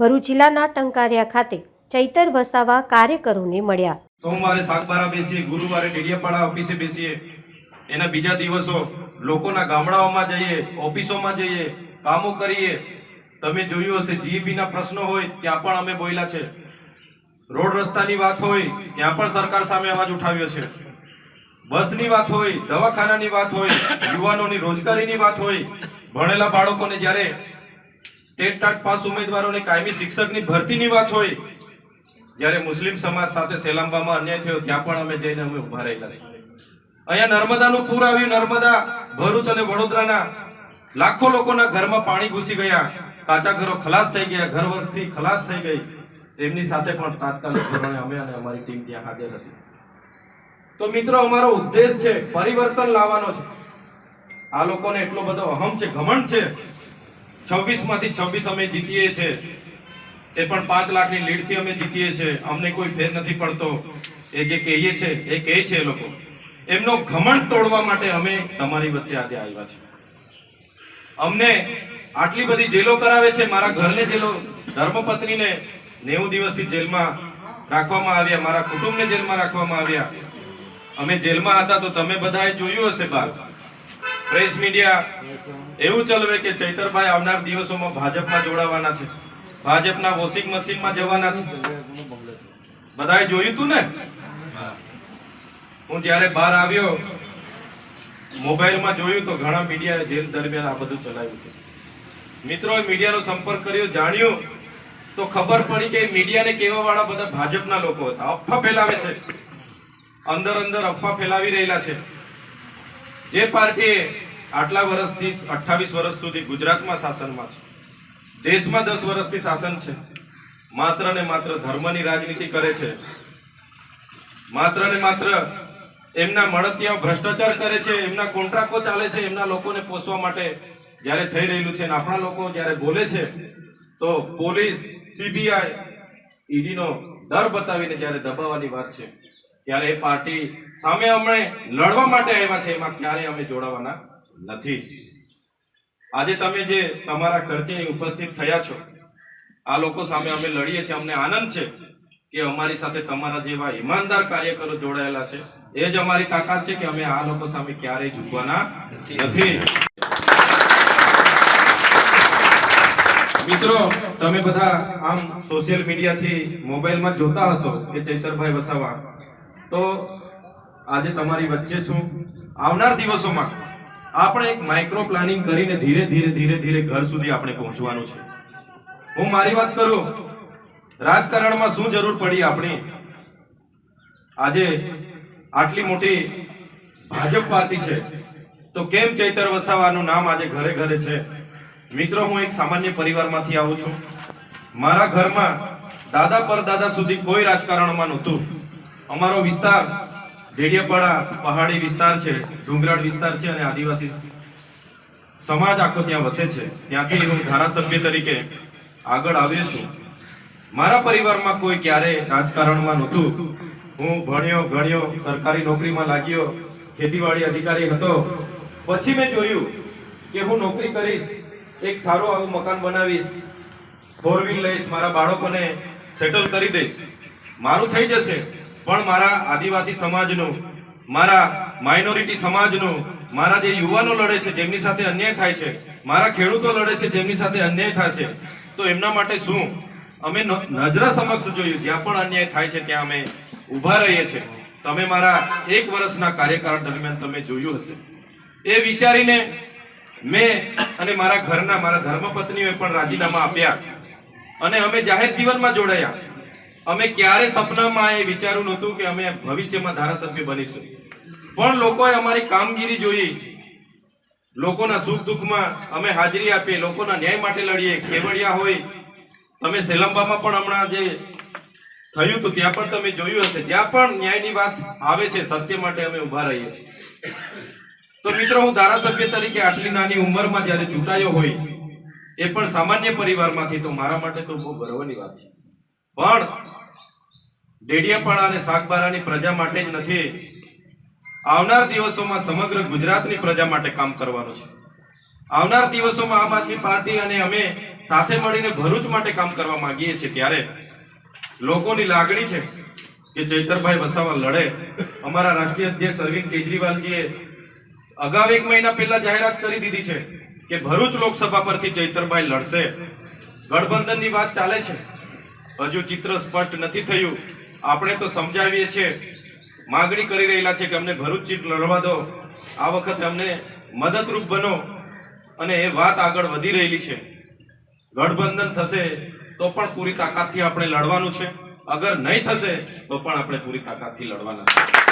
ભરૂચ જિલ્લાના ટંકારિયા ખાતે ચૈતર વસાવા કાર્યકરોને મળ્યા. સોમવારે સાગબારા બેસીએ, ગુરુવારે ડેડિયાપાડા ઓફિસે બેસીએ. એના બીજા દિવસો લોકોના ગામડાઓમાં જઈએ, ઓફિસોમાં જઈએ, કામો કરીએ. તમે જોયું હશે GEB પ્રશ્નો હોય, ત્યાં પણ અમે બોલ્યા છે. રોડ રસ્તાની વાત હોય, ત્યાં પણ સરકાર સામે અવાજ ઉઠાવ્યો છે. બસની વાત હોય, દવાખાનાની વાત હોય, યુવાનોની રોજગારીની વાત હોય, ભણેલા બાળકોને જ્યારે ટેટ ટાટ પાસ ઉમેદવારોને કાયમી શિક્ષકની ભરતીની વાત હોય, જ્યારે મુસ્લિમ સમાજ સાથે સેલાંબામાં અન્યાય થયો, ત્યાં પણ અમે જઈને અમે ઊભા રહેલા છીએ. અહીંયા નર્મદાનું પૂર આવ્યું, નર્મદા, ભરૂચ અને વડોદરાના લાખો લોકોના ઘરમાં પાણી ઘૂસી ગયા, કાચા ઘરો ખલાસ થઈ ગયા ઘર વર્ગથી ખલાસ થઈ ગઈ. એમની સાથે પણ તાત્કાલિક ધોરણે અમે અને અમારી ટીમ ત્યાં હાજર હતી. તો મિત્રો, અમારો ઉદ્દેશ છે પરિવર્તન લાવવાનો છે. આ લોકોને એટલો બધો અહમ છે, ઘમંડ છે છવ્વીસમાંથી છવ્વીસ અમે જીતીએ છે. એ પણ પાંચ લાખની લીડથી અમે જીતીએ છે. અમને કોઈ ફેર નથી પડતો. એ જે કહીએ છે, એ કહે છે એ લોકો. એમનો ઘમંડ તોડવા માટે અમે તમારી વચ્ચે આજે આવ્યા છે અમને આટલી બધી જેલો કરાવે છે, મારા ઘરને જેલો, ધર્મપત્નીને નેવું દિવસથી જેલમાં રાખવામાં આવ્યા, મારા કુટુંબને જેલમાં રાખવામાં આવ્યા. અમે જેલમાં હતા તો તમે બધાએ જોયું હશે બાર પ્રેસ મીડિયા એવું ચલવે કે ચૈતરભાઈ આવનાર દિવસોમાં ભાજપમાં જોડાવાના છે. ભાજપના વોશિંગ મશીનમાં જવાના છે. બધાએ જોયું તું ને? હું જ્યારે બહાર આવ્યો મોબાઈલમાં જોયું તો ઘણા મીડિયાએ જેલ દરમિયાન આ બધું ચલાવ્યું હતું. મિત્રોએ મીડિયાનો સંપર્ક કર્યો જાણ્યું તો ખબર પડી કે મીડિયાને કેવા વાળા બધા ભાજપના લોકો હતા. અફવા ફેલાવે છે. અંદર અંદર અફવા ફેલાવી રહેલા છે. જે પાર્ટીએ આટલા વર્ષથી, અઠ્ઠાવીસ વર્ષ સુધી ગુજરાતમાં શાસનમાં છે. દેશમાં દસ વર્ષથી શાસન છે. માત્ર ને માત્ર ધર્મની રાજનીતિ કરે છે. માત્ર ને માત્ર એમના મળતિયા ભ્રષ્ટાચાર કરે છે, એમના કોન્ટ્રાક્ટો ચાલે છે, એમના લોકોને પોષવા માટે જ્યારે થઈ રહેલું છે અને આપણા લોકો જ્યારે બોલે છે, તો પોલીસ સીબીઆઈ ઈડીનો ડર બતાવીને જ્યારે દબાવવાની વાત છે. ત્યારે એ પાર્ટી સામે અમે લડવા માટે આવ્યા છે એમાં ક્યારેય અમે જોડાવાના નથી. આજે તમે જે તમારા ખર્ચે ઉપસ્થિત થયા છો આ લોકો સામે અમે લડીએ છીએ. અમને આનંદ છે કે અમારી સાથે તમારા જેવા ઈમાનદાર કાર્યકરો જોડાયેલા છે. એ જ અમારી તાકાત છે કે અમે આ લોકો સામે ક્યારેય ઝૂકવાના નથી. મિત્રો તમે બધા આમ સોશિયલ મીડિયાથી મોબાઈલમાં જોતા હશો કે ચૈતરભાઈ વસાવા તો આજે તમારી વચ્ચે છું આવનાર દિવસોમાં આપણે એક માઇક્રો પ્લાનિંગ કરીને ધીરે ધીરે ધીરે ધીરે ઘર સુધી આપણે પહોંચવાનું છે. હું મારી વાત કરું? રાજકારણમાં શું જરૂર પડી આપણી? આજે આટલી મોટી ભાજપ પાર્ટી છે. તો કેમ ચૈતર વસાવાનું નામ આજે ઘરે ઘરે છે? મિત્રો, હું એક સામાન્ય પરિવારમાંથી આવું છું. મારા ઘરમાં દાદા પરદાદા સુધી કોઈ રાજકારણમાં નહોતું. અમારો વિસ્તાર ડેડિયાપાડા પહાડી વિસ્તાર છે, ડુંગરાળ વિસ્તાર છે અને આદિવાસી સમાજ આખો ત્યાં વસે છે. ત્યાંથી હું ધારાસભ્ય તરીકે આગળ આવ્યો છું. મારા પરિવારમાં કોઈ ક્યારે રાજકારણમાં નહોતું. હું ભણ્યો, ગણ્યો, સરકારી નોકરીમાં લાગ્યો, ખેતીવાડી અધિકારી હતો. પછી મેં જોયું કે હું નોકરી કરીશ, એક સારું આવું મકાન બનાવીશ ફોર વ્હીલ લઈશ, મારા બાળકોને સેટલ કરી દઈશ. મારું થઈ જશે. પણ મારા આદિવાસી સમાજનું, મારા માઇનોરિટી સમાજનું, મારા જે યુવાનો લડે છે, જેમની સાથે અન્યાય થાય છે, મારા ખેડૂતો લડે છે, જેમની સાથે અન્યાય થાય છે, તો એમના માટે શું? અમે નજરા સમક્ષ જોયું, જ્યાં પણ અન્યાય થાય છે, ત્યાં અમે ઊભા રહીએ છીએ. તમે મારા એક વર્ષના કાર્યકાળ દરમિયાન તમે જોયું હશે. એ વિચારીને મેં અને મારા ઘરના, મારા ધર્મપત્નીઓએ પણ રાજીનામા આપ્યા અને અમે જાહેર જીવનમાં જોડાયા. અમે ક્યારે સપનામાં એ વિચાર્યું નહોતું કે અમે ભવિષ્યમાં ધારાસભ્ય બનીશું. પણ લોકોએ અમારી કામગીરી જોઈ. લોકોના સુખ દુઃખમાં અમે હાજરી આપીએ. લોકોના ન્યાય માટે લડીએ. કેવડિયા હોય તમે સેલંબામાં પણ હમણાં જે થયું હતું, ત્યાં પણ તમે જોયું હશે. જ્યાં પણ ન્યાયની વાત આવે છે, સત્ય માટે અમે ઊભા રહીએ છીએ. તો મિત્રો, હું ધારાસભ્ય તરીકે આટલી નાની ઉંમરમાં જ્યારે ચૂંટાયો હોય, એ પણ સામાન્ય પરિવારમાંથી, તો મારા માટે તો બહુ ગર્વની વાત છે. પણ ડેડિયાપાડા અને સાગબારાની પ્રજા માટે જ નથી, આવનાર દિવસોમાં સમગ્ર ગુજરાતની પ્રજા માટે કામ કરવાનું છે. આવનાર દિવસોમાં આમ આદમી પાર્ટી અને અમે સાથે મળીને ભરૂચ માટે કામ કરવા માંગીએ છીએ ત્યારે લોકોની લાગણી છે કે ચૈતરભાઈ વસાવા લડે. અમારા રાષ્ટ્રીય અધ્યક્ષ અરવિંદ કેજરીવાલજીએ અગાઉ એક મહિના પહેલા જાહેરાત કરી દીધી છે કે ભરૂચ લોકસભા પરથી ચૈતરભાઈ લડશે. ગઠબંધનની વાત ચાલે છે. હજુ ચિત્ર સ્પષ્ટ નથી થયું. આપણે તો સમજાવીએ છીએ. માગણી કરી રહેલા છે કે અમને ભરૂચ સીટ લડવા દો. આ વખતે અમને મદદરૂપ બનો અને એ વાત આગળ વધી રહેલી છે. ગઠબંધન થશે તો પણ પૂરી તાકાતથી આપણે લડવાનું છે. અગર નહીં થશે તો પણ આપણે પૂરી તાકાતથી લડવાના છે